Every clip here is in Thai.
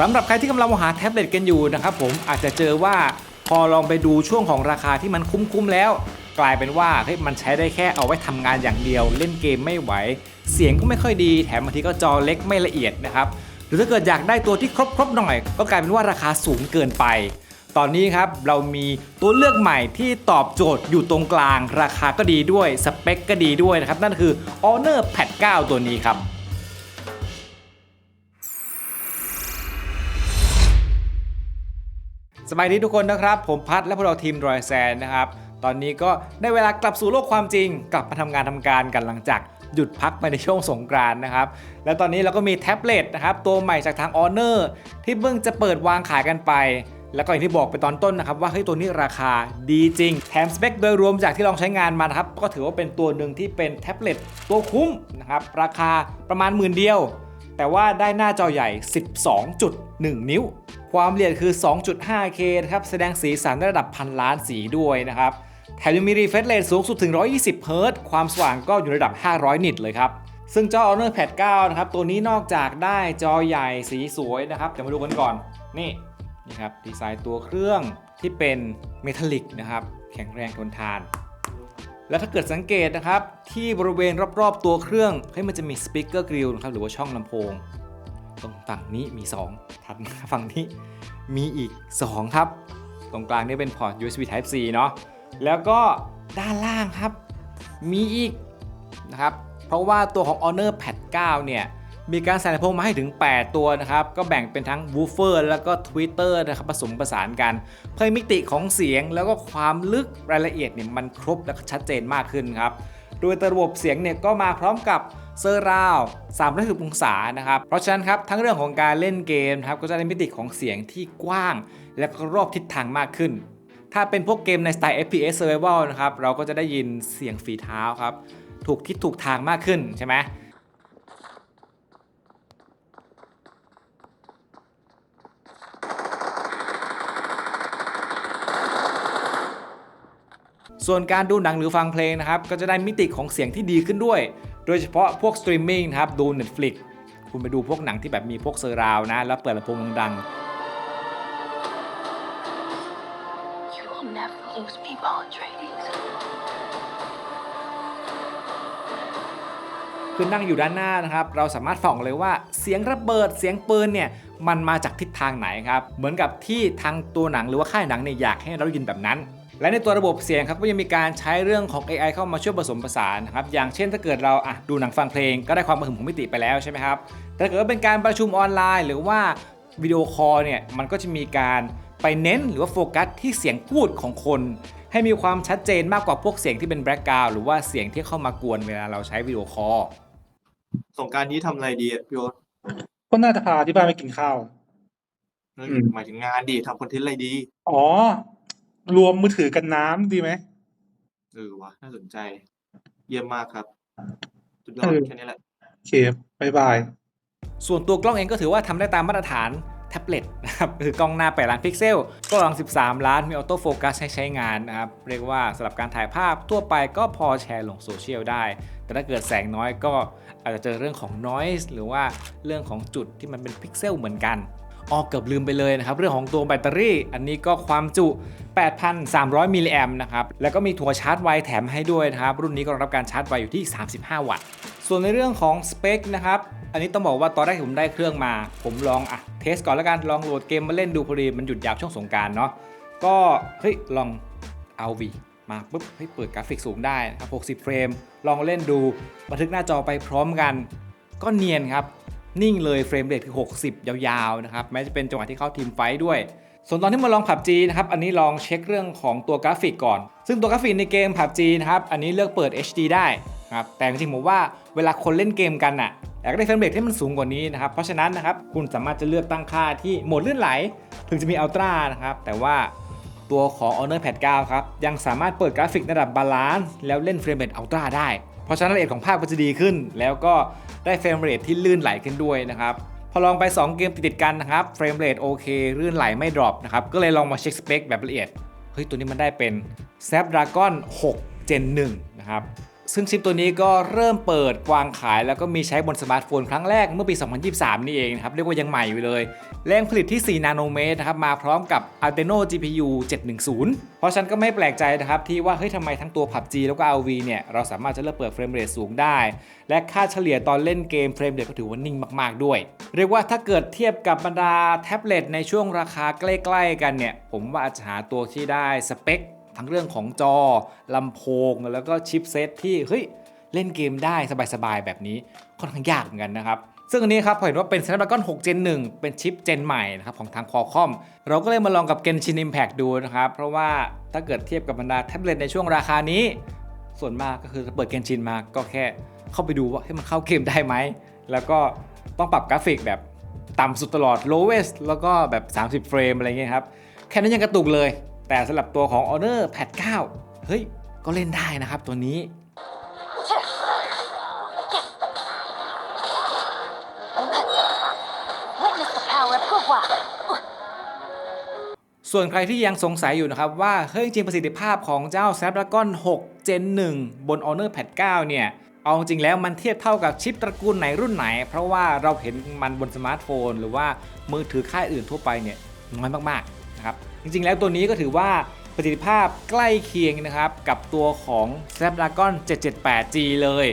สำหรับใครที่กำลังมองหาแท็บเล็ตกันอยู่นะครับผมอาจจะเจอว่าพอลองไปดูช่วงของราคาที่มันคุ้มๆแล้ว กลายเป็นว่าเฮ้ยมันใช้ได้แค่เอาไว้ทำงานอย่างเดียว เล่นเกมไม่ไหว เสียงก็ไม่ค่อยดี แถมบางทีก็จอเล็กไม่ละเอียดนะครับหรือถ้าเกิดอยากได้ตัวที่ครบๆหน่อย ก็กลายเป็นว่าราคาสูงเกินไป ตอนนี้ครับเรามีตัวเลือกใหม่ที่ตอบโจทย์อยู่ตรงกลาง ราคาก็ดีด้วยสเปคก็ดีด้วยนะครับนั่นคือ Honor Pad 9 ตัวนี้ครับ สบายดีทุกคนนะครับ ผมพัดและพวกเราทีมรอยแซนนะครับ ตอนนี้ก็ได้เวลากลับสู่โลกความจริง กลับมาทำงานทำการกันหลังจากหยุดพักไปในช่วงสงกรานนะครับ แล้วตอนนี้เราก็มีแท็บเล็ตนะครับ ตัวใหม่จากทาง Honor ที่เพิ่งจะเปิดวางขายกันไป แล้วก็อย่างที่บอกไปตอนต้นนะครับว่าเฮ้ยตัวนี้ราคาดีจริง แถมสเปคโดยรวมจากที่ลองใช้งานมานะครับก็ถือว่าเป็นตัวหนึ่งที่เป็นแท็บเล็ตตัวคุ้มนะครับราคาประมาณหมื่นเดียว แต่ว่าได้หน้าจอใหญ่ 12.1 นิ้ว ความละเอียดคือ 2.5K นะครับ แสดงสีสันระดับพันล้านสีด้วยนะครับ แถมยังมี refresh rate สูงสุดถึง 120 เฮิรตซ์ ความสว่างก็อยู่ระดับ 500 นิตเลยครับ ซึ่งจอ Honor Pad 9 นะครับ ตัวนี้นอกจากได้จอใหญ่สีสวยนะครับ เดี๋ยวมาดูกันก่อน นี่ นี่ครับ ดีไซน์ตัวเครื่องที่เป็นเมทัลลิกนะครับ แข็งแรงทนทาน แล้วถ้าเกิดสังเกตนะครับ ที่บริเวณรอบๆตัวเครื่องเฮ้ยมันจะมีสปีกเกอร์กริลนะครับหรือว่าช่องลำโพง ตรงฝั่งนี้มี 2 ถัดมาฝั่งนี้มีอีก 2 ครับ ตรงกลางนี่เป็นพอร์ต USB Type C เนาะแล้วก็ด้านล่างครับมีอีกนะครับเพราะว่าตัวของ Honor Pad 9 เนี่ย มีการใส่ลำโพงมาให้ถึง 8 ตัวนะครับ ก็แบ่งเป็นทั้ง woofer แล้วก็ tweeter นะครับผสมผสานกัน เพื่อมิติของเสียงแล้วก็ความลึกรายละเอียดเนี่ยมันครบและชัดเจนมากขึ้นครับ โดยระบบเสียงเนี่ยก็มาพร้อมกับเซอร์ราว360องศานะครับ เพราะฉะนั้นครับทั้งเรื่องของการเล่นเกมครับก็จะได้มิติของเสียงที่กว้าง และก็รอบทิศทางมากขึ้น ถ้าเป็นพวกเกมในสไตล์ FPS Survival นะครับเราก็จะได้ยินเสียงฝีเท้าครับถูกทิศถูกทางมากขึ้นใช่ไหม ส่วนการดูหนังหรือฟังเพลงนะครับ ก็จะได้มิติของเสียงที่ดีขึ้นด้วย โดยเฉพาะพวกสตรีมมิ่งนะครับ ดู Netflix คุณไปดูพวกหนังที่แบบมีพวกเซอร์ราวนะ แล้วเปิดลำโพงดัง You will never lose me, Paul Atreides. ๆคือนั่งอยู่ด้านหน้านะครับ เราสามารถฟังเลยว่าเสียงระเบิดเสียงปืนเนี่ยมันมาจากทิศทางไหนครับ เหมือนกับที่ทางตัวหนังหรือว่าค่ายหนังเนี่ยอยากให้เราได้ยินแบบนั้น และในตัวระบบเสียงครับก็ยังมีการใช้เรื่องของ AI เข้ามาช่วยผสมผสานนะครับอย่างเช่นถ้าเกิดเราอะดูหนังฟังเพลง ก็ได้ความกระหึ่มของมิติไปแล้วใช่ไหมครับแต่ถ้าเกิดว่าเป็นการประชุมออนไลน์ หรือว่าวิดีโอคอลเนี่ยมันก็จะมีการไปเน้นหรือว่าโฟกัสที่เสียงพูดของคน ให้มีความชัดเจนมากกว่าพวกเสียงที่เป็นแบล็กกราวหรือว่าเสียงที่เข้ามากวนเวลาเราใช้วิดีโอคอลสงกรารนี้ทำอะไรดีอะพี่โอ๊ตก็น่าจะพาที่บ้านไปกินข้าวเฮ้ยอืม หมายถึงงานดีทำคอนเทนต์อะไรดี อ๋อ รวมมือถือกันน้ำดีไหม เออวะน่าสนใจ เยี่ยมมากครับสุดยอดเออ แค่นี้แหละ โอเคบายบาย ส่วนตัวกล้องเองก็ถือว่าทำได้ตามมาตรฐานแท็บเล็ตนะครับคือกล้องหน้า 8 ล้านพิกเซลกล้องหลัง 13 ล้านมีออโต้โฟกัสให้ใช้งานนะครับ เรียกว่าสำหรับการถ่ายภาพทั่วไปก็พอแชร์ลงโซเชียลได้ แต่ถ้าเกิดแสงน้อยก็อาจจะเจอเรื่องของ noise หรือว่าเรื่องของจุดที่มันเป็นพิกเซลเหมือนกัน ออเกือบลืมไปเลยนะครับเรื่องของตัวแบตเตอรี่ อันนี้ก็ความจุ 8,300 มิลลิแอมนะครับแล้วก็มีถั่วชาร์จไวแถมให้ด้วยนะครับรุ่นนี้ก็รองรับการชาร์จไวอยู่ที่ 35 วัตต์ ส่วนในเรื่องของสเปคนะครับอันนี้ต้องบอกว่าตอนแรกผมได้เครื่องมา ผมลองอะเทสก่อนแล้วกันลองโหลดเกมมาเล่นดูพอดีมันหยุดยาวช่วงสงการเนาะก็เฮ้ยลองเอาวีมาปุ๊บเฮ้ยเปิดกราฟิกสูงได้นะครับ60 เฟรม ลองเล่นดูบันทึกหน้าจอไปพร้อมกัน ก็เนียนครับ นิ่งเลยเฟรมเรทคือ 60 ยาวๆนะครับแม้จะเป็นจังหวะที่เข้าทีมไฟด้วย ส่วนตอนที่มาลอง PUBG นะครับอันนี้ลองเช็คเรื่องของตัวกราฟิกก่อน ซึ่งตัวกราฟิกในเกม PUBG นะครับอันนี้เลือกเปิด HD ได้นะครับแต่จริงๆผมว่าเวลาคนเล่นเกมกันน่ะอยากได้เฟรมเรทที่มันสูงกว่านี้นะครับเพราะฉะนั้นนะครับคุณสามารถจะเลือกตั้งค่าที่โหมดลื่นไหล ถึงจะมีอัลตร้านะครับแต่ว่าตัวของ Honor Pad 9 ครับ ยังสามารถเปิดกราฟิกในระดับบาลานซ์แล้วเล่นเฟรมเรทอัลตร้าได้ เพราะฉะนั้นายละเอียดของภาพก็จะดีขึ้น แล้วก็ได้เฟรมเรทที่ลื่นไหลขึ้นด้วยนะครับพอลองไป 2 เกมติดกันนะครับเฟรมเรทโอเคลื่นไหลไม่ดรอปนะครับก็เลยลองมาเช็คสเปคแบบละเอียด เฮ้ย ตัวนี้มันได้เป็น Snapdragon 6 Gen 1นะครับ ซึ่งชิปตัวนี้ก็เริ่มเปิดวางขายแล้วก็มีใช้บนสมาร์ทโฟนครั้งแรกเมื่อปี 2023 นี่เองนะครับ เรียกว่ายังใหม่อยู่เลย แรงผลิตที่ 4 นาโนเมตรนะครับ มาพร้อมกับ Adreno GPU 710 เพราะฉันก็ไม่แปลกใจนะครับ ที่ว่าเฮ้ยทำไมทั้งตัว PUBG แล้วก็ RV เนี่ย เราสามารถจะเลือกเปิดเฟรมเรทสูงได้ และค่าเฉลี่ยตอนเล่นเกมเฟรมเรทก็ถือว่านิ่งมาก ๆ ด้วย เรียกว่าถ้าเกิดเทียบกับบรรดาแท็บเล็ตในช่วงราคาใกล้ ๆ กันเนี่ยผมว่าอาจจะหาตัวที่ได้สเปค ทั้งเรื่องของจอลำโพงแล้วก็ชิปเซตที่เฮ้ยเล่นเกมได้สบายๆแบบนี้ค่อนข้างยากเหมือนกันนะครับซึ่งอันนี้ครับผมเห็นว่าเป็น Snapdragon 6 Gen 1 เป็นชิปเจนใหม่นะครับของทาง Qualcomm เราก็เลยมาลองกับ Genshin Impact ดูนะครับ เพราะว่าถ้าเกิดเทียบกับบรรดาแท็บเล็ตในช่วงราคานี้ ส่วนมากก็คือเปิด Genshin มาก็แค่เข้าไปดูว่าให้มันเข้าเกมได้ไหม แล้วก็ต้องปรับกราฟิกแบบต่ำสุดตลอด lowest แล้วก็แบบ 30 เฟรมอะไรเงี้ยครับ แค่นั้นยังกระตุกเลย แต่สำหรับตัวของ Honor Pad 9 เฮ้ย ก็เล่นได้นะครับตัวนี้ ส่วนใครที่ยังสงสัยอยู่นะครับว่า เฮ้ยจริงประสิทธิภาพของเจ้า Snapdragon 6 Gen 1 บน Honor Pad 9 เนี่ย เอาจริงแล้วมันเทียบเท่ากับชิปตระกูลไหนรุ่นไหน เพราะว่าเราเห็นมันบนสมาร์ทโฟน หรือว่ามือถือค่ายอื่นทั่วไปเนี่ยน้อยมากๆนะครับ จริงๆ แล้วตัวนี้ก็ถือว่าประสิทธิภาพใกล้เคียงนะครับ กับตัวของ Snapdragon 778G เลย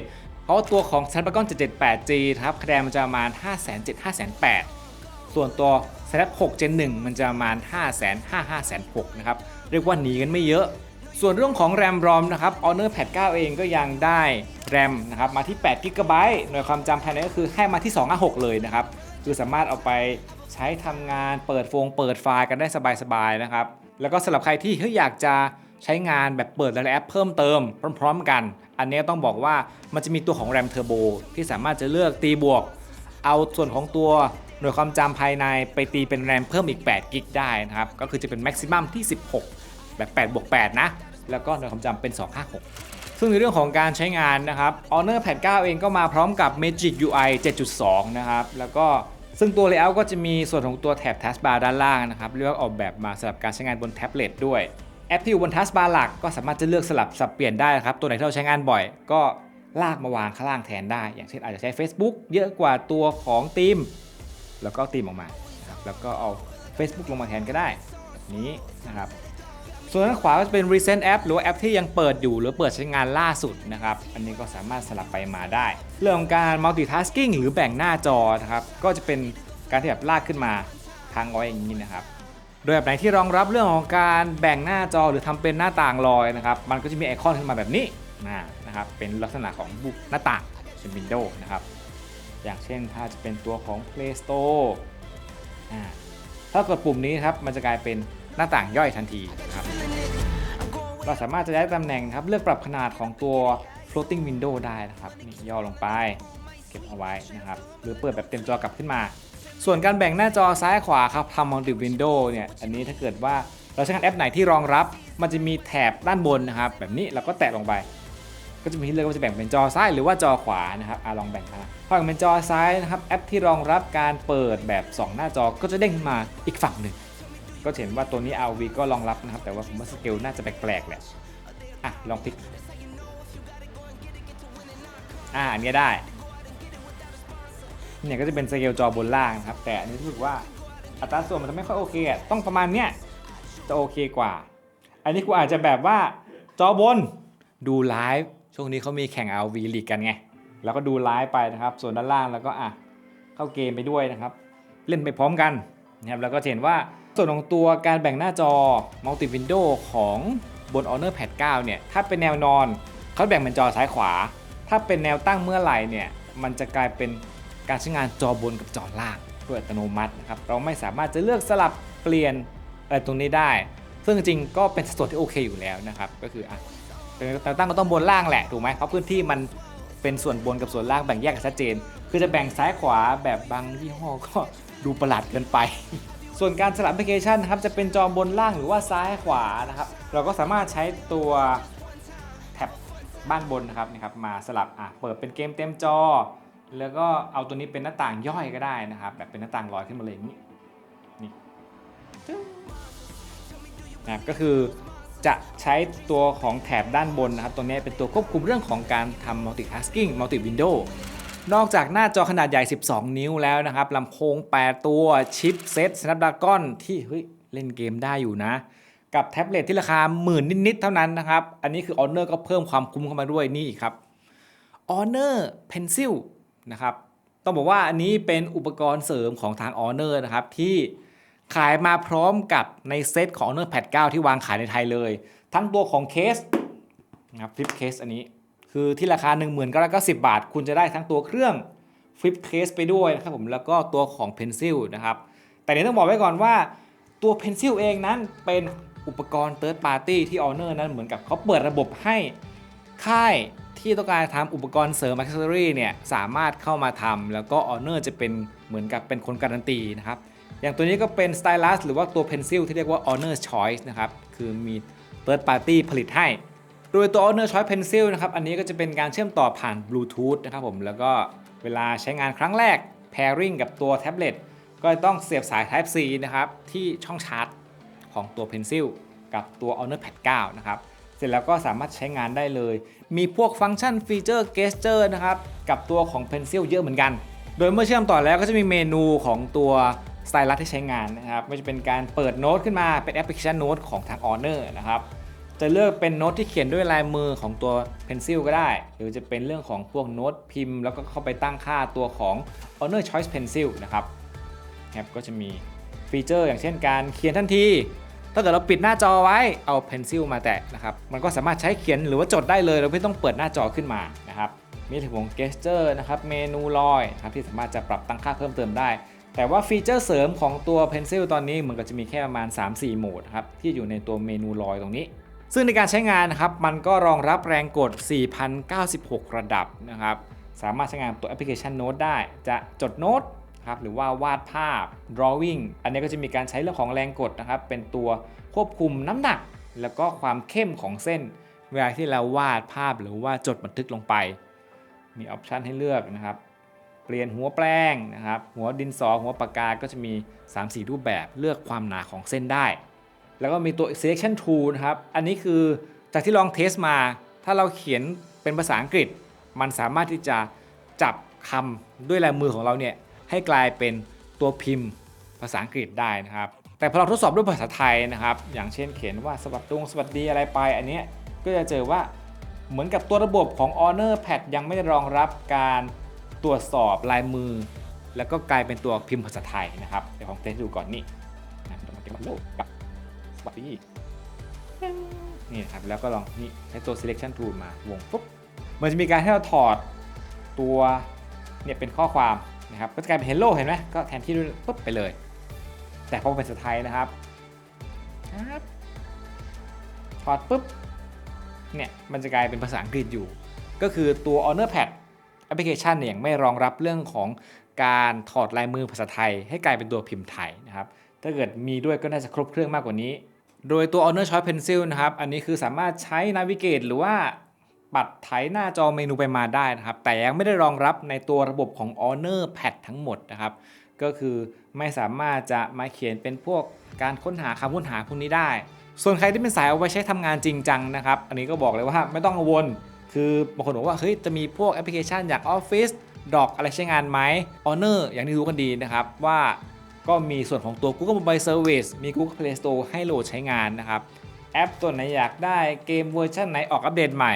เพราะว่าตัวของ Snapdragon 778G ครับคะแนนมันจะประมาณ 5,700 5,800ส่วนตัว Snap 6 Gen 1 มันจะประมาณ 5 5 0 0 0 5 6 0 0นะครับ เรียกว่าหนีกันไม่เยอะส่วนเรื่องของ RAM ROM นะครับ Honor Pad 9 เองก็ยังได้ RAM นะครับมาที่8 GB หน่วยความจำภายในก็คือให้มาที่ 256 เลยนะครับ คือสามารถเอาไป ใช้ทำงานเปิดโฟงเปิดไฟล์กันได้สบายๆนะครับ แล้วก็สำหรับใครที่เฮ้ยอยากจะใช้งานแบบเปิดหลายๆแอปเพิ่มเติมพร้อม ๆ กัน อันนี้ต้องบอกว่ามันจะมีตัวของ RAM Turbo ที่สามารถจะเลือกตีบวก เอาส่วนของตัวหน่วยความจำภายในไปตีเป็นแรมเพิ่มอีก8กิกได้นะครับ ก็คือจะเป็นแม็กซิมัมที่ 16 แบบ8บวก8นะ แล้วก็หน่วยความจำเป็น 256 ซึ่งในเรื่องของการใช้งานนะครับ Honor Pad 9เองก็มาพร้อมกับ Magic UI 7.2 นะครับ แล้วก็ ซึ่งตัว layout ก็จะมีส่วนของตัวแถบ taskbar ด้านล่างนะครับเลือกออกแบบมาสำหรับการใช้งานบนแท็บเล็ตด้วย แอปที่อยู่บน taskbar หลักก็สามารถจะเลือกสลับสับเปลี่ยนได้นะครับตัวไหนที่เราใช้งานบ่อย ก็ลากมาวางข้างล่างแทนได้ อย่างเช่นอาจจะใช้ Facebook เยอะกว่าตัวของทีม แล้วก็ทีมออกมาครับแล้วก็เอา Facebook ลงมาแทนก็ได้แบบนี้นะครับ ส่วนด้านขวาก็จะเป็น recent app หรือว่าแอปที่ยังเปิดอยู่ หรือเปิดใช้งานล่าสุดนะครับ อันนี้ก็สามารถสลับไปมาได้ เรื่องของการ multitasking หรือแบ่งหน้าจอนะครับ ก็จะเป็นการที่แบบลากขึ้นมาทางเอาไว้อย่างนี้นะครับโดยแบบไหนที่รองรับเรื่องของการแบ่งหน้าจอหรือทำเป็นหน้าต่างลอยนะครับ มันก็จะมีไอคอนขึ้นมาแบบนี้นะครับ เป็นลักษณะของบุหน้าต่างเป็นวินโดว์นะครับ อย่างเช่นถ้าจะเป็นตัวของ Play Store อ่าถ้ากดปุ่มนี้ครับ มันจะกลายเป็น หน้าต่างย่อยทันทีครับเราสามารถจะย้ายตำแหน่งครับเลือกปรับขนาดของตัว floating window ได้นะครับนี่ย่อลงไป เก็บเอาไว้นะครับหรือเปิดแบบเต็มจอกลับขึ้นมา ส่วนการแบ่งหน้าจอซ้ายขวาครับทำ multi window เนี่ยอันนี้ถ้าเกิดว่าเราใช้งานแอปไหนที่รองรับ มันจะมีแถบด้านบนนะครับ แบบนี้เราก็แตะลงไป ก็จะมีให้เลือกว่าจะแบ่งเป็นจอซ้ายหรือว่าจอขวานะครับอะลองแบ่งนะพอแบ่งเป็นจอซ้ายนะครับแอปที่รองรับการเปิดแบบ 2 หน้าจอก็จะเด้งขึ้นมาอีกฝั่งหนึ่ง ก็เห็นว่าตัวนี้ RV ก็รองรับนะครับ แต่ว่าผมว่าสเกลน่าจะแปลกๆแหละอะลองพลิกอ่าอันนี้ได้เนี่ยก็จะเป็นสเกลจอบนล่างนะครับ แต่อันนี้รู้สึกว่าอัตราส่วนมันจะไม่ค่อยโอเคอะต้องประมาณเนี้ยจะโอเคกว่า อันนี้กูอาจจะแบบว่าจอบนดูไลฟ์ช่วงนี้เขามีแข่ง RV ลีกกันไงแล้วก็ดูไลฟ์ไปนะครับ ส่วนด้านล่างแล้วก็อะเข้าเกมไปด้วยนะครับ เล่นไปพร้อมกันนะครับแล้วก็เห็นว่า ส่วนของตัวการแบ่งหน้าจอ Multi Window ของบน Honor Pad 9 เนี่ย ถ้าเป็นแนวนอนเขาแบ่งเป็นจอซ้ายขวา ถ้าเป็นแนวตั้งเมื่อไหร่เนี่ย มันจะกลายเป็นการใช้งานจอบนกับจอล่างโดยอัตโนมัตินะครับ เราไม่สามารถจะเลือกสลับเปลี่ยนอะไรตรงนี้ได้ ซึ่งจริงก็เป็นสัดส่วนที่โอเคอยู่แล้วนะครับ ก็คืออะแนวตั้งก็ต้องบนล่างแหละ ถูกไหมเพราะพื้นที่มันเป็นส่วนบนกับส่วนล่างแบ่งแยกกันชัดเจน คือจะแบ่งซ้ายขวาแบบบางยี่ห้อก็ดูประหลาดเกินไป ส่วนการสลับแอปพลิเคชันนะครับจะเป็นจอบนล่างหรือว่าซ้ายขวานะครับ เราก็สามารถใช้ตัวแท็บบ้านบนนะครับนะครับมาสลับอะเปิดเป็นเกมเต็มจอ แล้วก็เอาตัวนี้เป็นหน้าต่างย่อยก็ได้นะครับ แบบเป็นหน้าต่างลอยขึ้นมาเลยนี้นี่นะครับก็คือจะใช้ตัวของแถบด้านบนนะครับ ตรงนี้เป็นตัวควบคุมเรื่องของการทำ multitasking multi window นอกจากหน้าจอขนาดใหญ่ 12 นิ้วแล้วนะครับลำโพง 8 ตัวชิปเซ็ต Snapdragon ที่เฮ้ยเล่นเกมได้อยู่นะ กับแท็บเล็ตที่ราคาหมื่นนิด ๆ เท่านั้นนะครับ อันนี้คือ Honor ก็เพิ่มความคุ้มเข้ามาด้วยนี่ครับ Honor Pencil นะครับต้องบอกว่าอันนี้เป็นอุปกรณ์เสริมของทาง Honor นะครับที่ขายมาพร้อมกับในเซตของ Honor Pad 9 ที่วางขายในไทยเลย ทั้งตัวของเคสนะครับฟลิปเคสอันนี้ คือที่ราคา1 9 9 0บาท คุณจะได้ทั้งตัวเครื่องฟลิปเคสไปด้วยนะครับผมแล้วก็ตัวของ Pencil นะครับแต่เนี้ต้องบอกไว้ก่อนว่าตัว Pencil เองนั้นเป็นอุปกรณ์ Third Party ที่ Honor นั้นเหมือนกับเขาเปิดระบบให้ค่ายที่ต้องการทำอุปกรณ์เสริม Accessory เนี่ยสามารถเข้ามาทำแล้วก็ Honor จะเป็นเหมือนกับเป็นคนการันตีนะครับอย่างตัวนี้ก็เป็น Stylus หรือว่าตัว Pencil ที่เรียกว่า Honor Choice นะครับคือมี Third Party ผลิตให้ โดยตัว Honor Choice Pencil นะครับ อันนี้ก็จะเป็นการเชื่อมต่อผ่าน Bluetooth นะครับผม แล้วก็เวลาใช้งานครั้งแรก pairing กับตัวแท็บเล็ต ก็ต้องเสียบสาย Type C นะครับ ที่ช่องชาร์จของตัว Pencil กับตัว Honor Pad 9 นะครับ เสร็จแล้วก็สามารถใช้งานได้เลย มีพวกฟังก์ชันฟีเจอร์ gesture นะครับ กับตัวของ Pencil เยอะเหมือนกัน โดยเมื่อเชื่อมต่อแล้วก็จะมีเมนูของตัว Stylus ที่ใช้งานนะครับไม่ว่าจะเป็นการเปิดโน้ตขึ้นมาเป็นแอปพลิเคชันโน้ตของทาง Honor นะครับ จะเลือกเป็นโน้ตที่เขียนด้วยลายมือของตัว Pencil ก็ได้ หรือจะเป็นเรื่องของพวกโน้ตพิมพ์ แล้วก็เข้าไปตั้งค่าตัวของ Honor Choice Pencil นะครับครับก็จะมีฟีเจอร์อย่างเช่นการเขียนทันที ถ้าเกิดเราปิดหน้าจอไว้เอา Pencil มาแตะนะครับ มันก็สามารถใช้เขียนหรือว่าจดได้เลยเราไม่ต้องเปิดหน้าจอขึ้นมานะครับ มีถึงของ gesture นะครับ เมนูลอยนะครับที่สามารถจะปรับตั้งค่าเพิ่มเติมได้ แต่ว่าฟีเจอร์เสริมของตัว Pencil ตอนนี้มือนกับจะมีแค่ประมาณ 3-4 โหมดครับที่อยู่ในตัวเมนูลอยตรงนี้ ซึ่งในการใช้งานนะครับมันก็รองรับแรงกด 4,096 ระดับนะครับสามารถใช้งานตัวแอปพลิเคชันโน้ตได้จะจดโน้ตครับหรือว่าวาดภาพ drawing อันนี้ก็จะมีการใช้เรื่องของแรงกดนะครับเป็นตัวควบคุมน้ำหนัก แล้วก็ความเข้มของเส้น เวลาที่เราวาดภาพหรือว่าจดบันทึกลงไป มีออปชันให้เลือกนะครับ เปลี่ยนหัวแปรงนะครับ หัวดินสอหัวปากกาก็จะมี 3-4 รูปแบบเลือกความหนาของเส้นได้ แล้วก็มีตัว selection tool นะครับ อันนี้คือจากที่ลองเทสมา ถ้าเราเขียนเป็นภาษาอังกฤษ มันสามารถที่จะจับคำด้วยลายมือของเราเนี่ยให้กลายเป็นตัวพิมพ์ภาษาอังกฤษได้นะครับ แต่พอเราทดสอบด้วยภาษาไทยนะครับ อย่างเช่นเขียนว่าสวัสดีสวัสดีอะไรไป อันเนี้ยก็จะเจอว่าเหมือนกับตัวระบบของ Honor Pad ยังไม่ได้รองรับการตรวจสอบลายมือ แล้วก็กลายเป็นตัวพิมพ์ภาษาไทยนะครับ เดี๋ยวผมเทสดูก่อนนี่นะเดี๋ยวมาเก็บโลกกั บสวัสดีนี่ครับแล้วก็ลองนี่ใช้ตัว selection tool มาวงปุ๊บมันจะมีการให้เราถอดตัวเนี่ยเป็นข้อความนะครับก็จะกลายเป็น hello เห็นไหมก็แทนที่ด้วยปุ๊บไปเลย แต่พอเป็นภาษาไทยนะครับครับถอดปุ๊บเนี่ยมันจะกลายเป็นภาษาอังกฤษอยู่ ก็คือตัว Honor Pad แอปพลิเคชันเนี่ยยังไม่รองรับเรื่องของการถอดลายมือภาษาไทย ให้กลายเป็นตัวพิมพ์ไทยนะครับถ้าเกิดมีด้วยก็น่าจะครบเครื่องมากกว่านี้ โดยตัว Honor Choice Pencil นะครับ อันนี้คือสามารถใช้ Navigate หรือว่าปัดไถหน้าจอเมนูไปมาได้นะครับ แต่ยังไม่ได้รองรับในตัวระบบของ Honor Pad ทั้งหมดนะครับ ก็คือไม่สามารถจะมาเขียนเป็นพวกการค้นหาคำค้นหาพวกนี้ได้ ส่วนใครที่เป็นสายเอาไว้ใช้ทำงานจริงจังนะครับ อันนี้ก็บอกเลยว่าไม่ต้องกังวล คือบางคนบอกว่าเฮ้ยจะมีพวกแอปพลิเคชันอย่าง Office ดอกอะไรใช้งานไหม Honor อย่างที่รู้กันดีนะครับว่า ก็มีส่วนของตัว Google Mobile Service มี Google Play Store ให้โหลดใช้งานนะครับ แอปตัวไหนอยากได้เกมเวอร์ชันไหนออกอัปเดตใหม่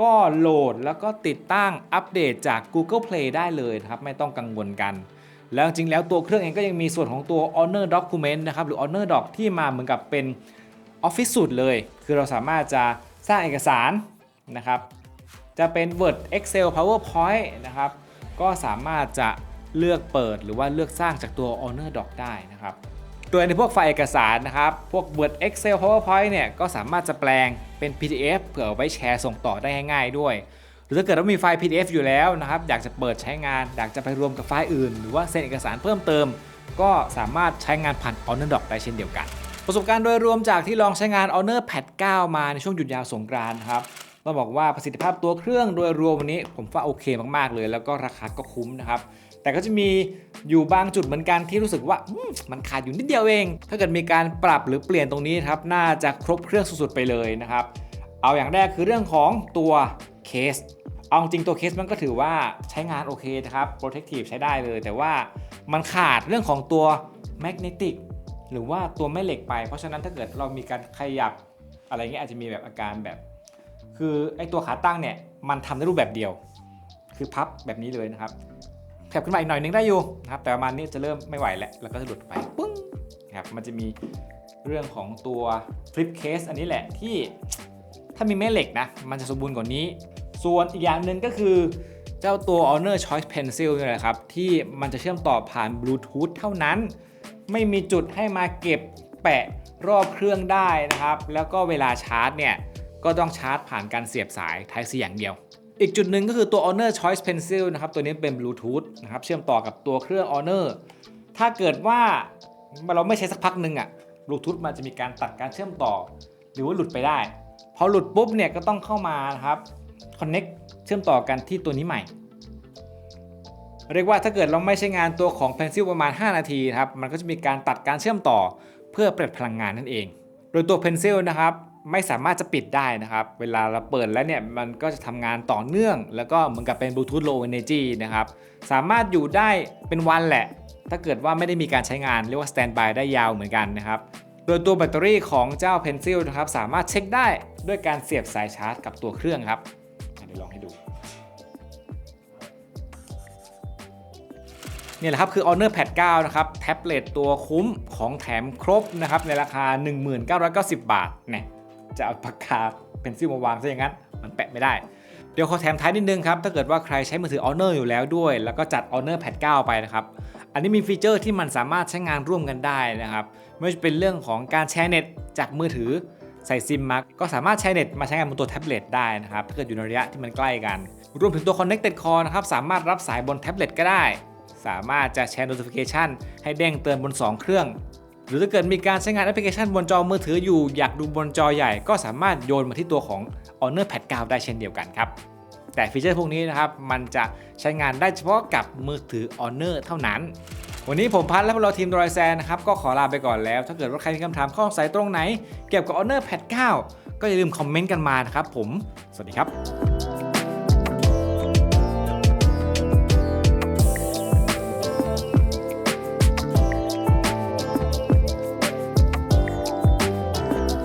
ก็โหลดแล้วก็ติดตั้งอัปเดตจาก Google Play ได้เลยครับไม่ต้องกังวลกันแล้วจริงแล้วตัวเครื่องเองก็ยังมีส่วนของตัว Honor Document นะครับหรือ Honor Doc ที่มาเหมือนกับเป็น Office สุดเลย คือเราสามารถจะสร้างเอกสารนะครับ จะเป็น Word Excel PowerPoint นะครับ ก็สามารถจะ เลือกเปิดหรือว่าเลือกสร้างจากตัว Honor Doc ได้นะครับโดยในพวกไฟล์เอกสารนะครับ พวก Word Excel PowerPoint เนี่ยก็สามารถจะแปลงเป็น PDF เผื่อไว้แชร์ส่งต่อได้ง่ายๆด้วย หรือถ้าเกิดว่ามีไฟล์ PDF อยู่แล้วนะครับ อยากจะเปิดใช้งาน อยากจะไปรวมกับไฟล์อื่น หรือว่าเซ็นเอกสารเพิ่มเติม ก็สามารถใช้งานผ่าน Honor Doc ได้เช่นเดียวกัน ประสบการณ์โดยรวมจากที่ลองใช้งาน Honor Pad 9 มาในช่วงหยุดยาวสงกรานต์ครับต้องบอกว่าประสิทธิภาพตัวเครื่องโดยรวมวันนี้ผมว่าโอเคมากๆเลย แล้วก็ราคาก็คุ้มนะครับ แต่ก็จะมีอยู่บางจุดเหมือนกันที่รู้สึกว่ามันขาดอยู่นิดเดียวเอง ถ้าเกิดมีการปรับหรือเปลี่ยนตรงนี้ครับน่าจะครบเครื่องสุดๆไปเลยนะครับ เอาอย่างแรกคือเรื่องของตัวเคสเอาจริงตัวเคสมันก็ถือว่าใช้งานโอเคนะครับ protective ใช้ได้เลย แต่ว่ามันขาดเรื่องของตัว magnetic หรือว่าตัวแม่เหล็กไป เพราะฉะนั้นถ้าเกิดเรามีการขยับอะไรเงี้ยอาจจะมีแบบอาการแบบ คือไอตัวขาตั้งเนี่ยมันทำในรูปแบบเดียว คือพับแบบนี้เลยนะครับ แคบขึ้นมาอีกหน่อยนึงได้อยู่นะครับแต่ประมาณนี้จะเริ่มไม่ไหวแล้วแล้วก็จะหลุดไปปึ้งนะครับมันจะมีเรื่องของตัว flip case อันนี้แหละที่ถ้ามีแม่เหล็กนะมันจะสมบูรณ์กว่านี้ ส่วนอีกอย่างหนึ่งก็คือเจ้าตัว Honor Choice Pencil นี่แหละครับ ที่มันจะเชื่อมต่อผ่านบลูทูธเท่านั้น ไม่มีจุดให้มาเก็บแปะรอบเครื่องได้นะครับ แล้วก็เวลาชาร์จเนี่ย ก็ต้องชาร์จผ่านการเสียบสาย Type C อย่างเดียว อีกจุดหนึ่งก็คือตัว Honor Choice Pencil นะครับ ตัวนี้เป็นบลูทูธนะครับเชื่อมต่อกับตัวเครื่อง Honor ถ้าเกิดว่าเราไม่ใช้สักพักหนึ่งอะบลูทูธมันจะมีการตัดการเชื่อมต่อ หรือว่าหลุดไปได้ พอหลุดปุ๊บเนี่ยก็ต้องเข้ามานะครับ connect เชื่อมต่อกันที่ตัวนี้ใหม่ เรียกว่าถ้าเกิดเราไม่ใช้งานตัวของ Pencil ประมาณ 5 นาทีครับมันก็จะมีการตัดการเชื่อมต่อเพื่อประหยัดพลังงานนั่นเอง โดยตัว Pencil นะครับ ไม่สามารถจะปิดได้นะครับ เวลาเราเปิดแล้วเนี่ยมันก็จะทำงานต่อเนื่อง แล้วก็เหมือนกับเป็น Bluetooth Low Energy นะครับ สามารถอยู่ได้เป็นวันแหละ ถ้าเกิดว่าไม่ได้มีการใช้งานเรียกว่า Standby ได้ยาวเหมือนกันนะครับ โดยตัวแบตเตอรี่ของเจ้า Pencil นะครับสามารถเช็คได้ด้วยการเสียบสายชาร์จกับตัวเครื่องครับเดี๋ยวลองให้ดูเนี่ยแหละครับคือ Honor Pad 9 นะครับ แท็บเล็ตตัวคุ้มของแถมครบนะครับ ในราคา 1990 บาทเนี่ย จะเอาปากกาเป็นซิลมาวางซะอย่างนั้น มันแปะไม่ได้ เดี๋ยวขอแถมท้ายนิดนึงครับ ถ้าเกิดว่าใครใช้มือถือ Honor อยู่แล้วด้วย แล้วก็จัด Honor Pad 9 ไปนะครับ อันนี้มีฟีเจอร์ที่มันสามารถใช้งานร่วมกันได้นะครับ ไม่ว่าจะเป็นเรื่องของการแชร์เน็ตจากมือถือใส่ซิมมาก็สามารถแชร์เน็ตมาใช้งานบนตัวแท็บเล็ตได้นะครับ ถ้าเกิดอยู่ในระยะที่มันใกล้กัน รวมถึงตัว Connected Core นะครับ สามารถรับสายบนแท็บเล็ตก็ได้ สามารถจะแชร์ notification ให้เด้งเตือนบน 2 เครื่อง หรือถ้าเกิดมีการใช้งานแอปพลิเคชันบนจอมือถืออยู่ อยากดูบนจอใหญ่ก็สามารถโยนมาที่ตัวของ Honor Pad 9 ได้เช่นเดียวกันครับแต่ฟีเจอร์พวกนี้นะครับมันจะใช้งานได้เฉพาะกับมือถือ Honor เท่านั้น วันนี้ผมพัดและพวกเราทีมดรอยแซนนะครับก็ขอลาไปก่อนแล้ว ถ้าเกิดว่าใครมีคำถามข้อสงสัยตรงไหน เกี่ยวกับ Honor Pad 9 ก็อย่าลืมคอมเมนต์กันมานะครับผม สวัสดีครับ